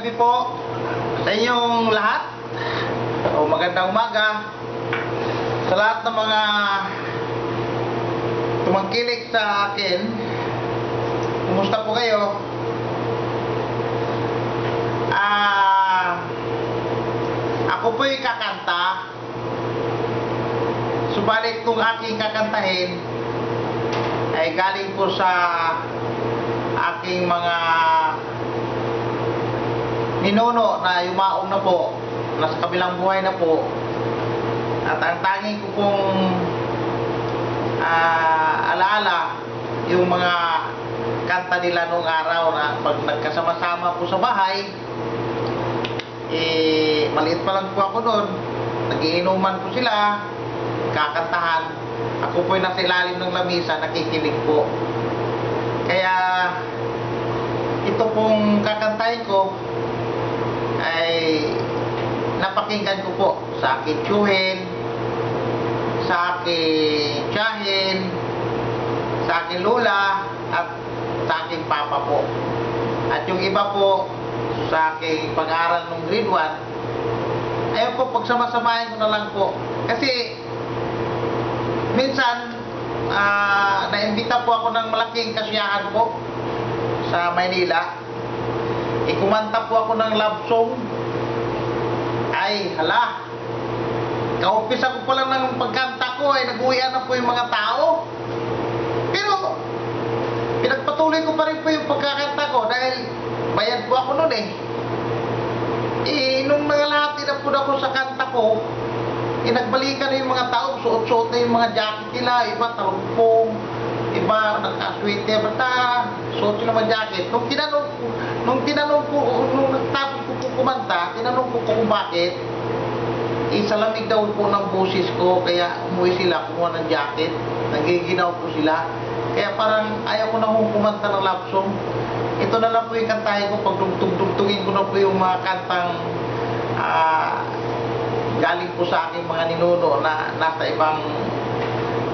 gabi po sa inyong lahat. O magandang umaga sa lahat ng mga tumangkilik sa akin. Kumusta po kayo? Ah, ako po'y kakanta. Subalit kung aking kakantahin ay galing po sa aking mga ninuno na yumaong na po, nasa kabilang buhay na po. At ang tanging ko pong ah, alaala yung mga kanta nila nung araw na pag nagkasama-sama po sa bahay, eh, maliit pa lang po ako noon, nagiinuman po sila, kakantahan. Ako po'y nasa ilalim ng lamisa, nakikinig po. Kaya, ito pong kakantahin ko, napakinggan ko po sa aking tiyuhin, sa aking tiyahin, sa aking lola, at sa aking papa po. At yung iba po, sa aking pag-aaral nung grade 1, ayun po, pagsamasamahin ko na lang po. Kasi, minsan, ah, naimbita po ako ng malaking kasiyahan po sa Maynila. Ikumanta po ako ng love song. Ay, hala. Kaumpisa ko pa lang ng pagkanta ko ay nag-uwian na po yung mga tao. Pero, pinagpatuloy ko pa rin po yung pagkakanta ko dahil bayad po ako noon eh. Eh, nung nangalati na po ako sa kanta ko, eh, na yung mga tao, suot-suot na yung mga jacket nila, iba talumpong, iba naka-sweater, basta suot yung mga jacket. Nung tinanong nung tinanong ko, nung kumanta, tinanong ko kung bakit, eh, sa lamig daw po ng boses ko, kaya umuwi sila, kumuha ng jacket, nagiginaw po sila. Kaya parang ayaw ko na kong kumanta ng love song. Ito na lang po yung kantahin ko, pag tugtugtugin ko na po yung mga kantang ah, galing po sa aking mga ninuno na nasa ibang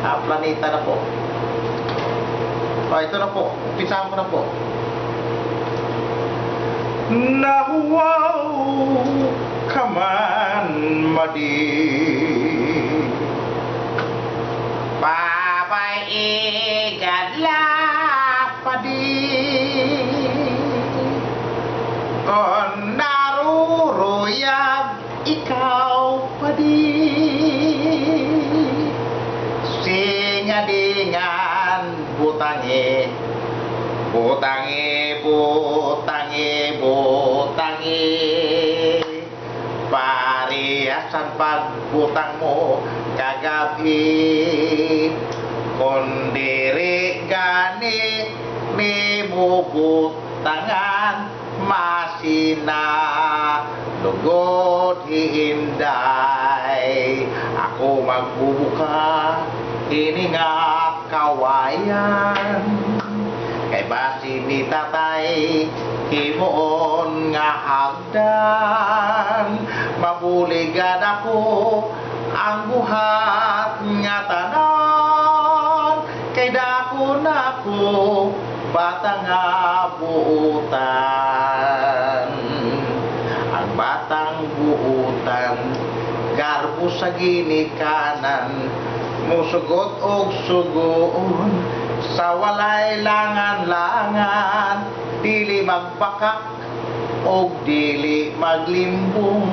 ah, planeta na po. O, ito na po. Umpisahan ko na po. ขมานมาดีป่าไปเอกัดลาปดีก่อนดารู้รู้ยากอีกเขาพอดีเสียงดีงานบูตังเอบูตังเอบูตังเอบูตังเอ pagbutang mo kagabi Kundiri gani ni bubutangan masina. Lugod hihinday Ako magbubuka ini nga kawayan. Kay basi ni tatay Himuon nga hagdan. Mabuligad ako Ang buhat nga tanan. Kay dako na ko Bata nga buutan. Ang batang buutan Garbo sa ginikanan. Musugot og sugoon sa walay langan-langan dili magbakak og dili maglimbong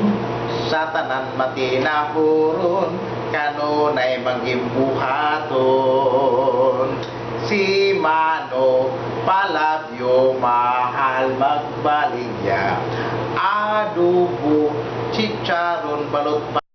sa tanan matinahuron kanunay magimbuhaton si Mano palabyo mahal magbaligya. Adubo chicharon balot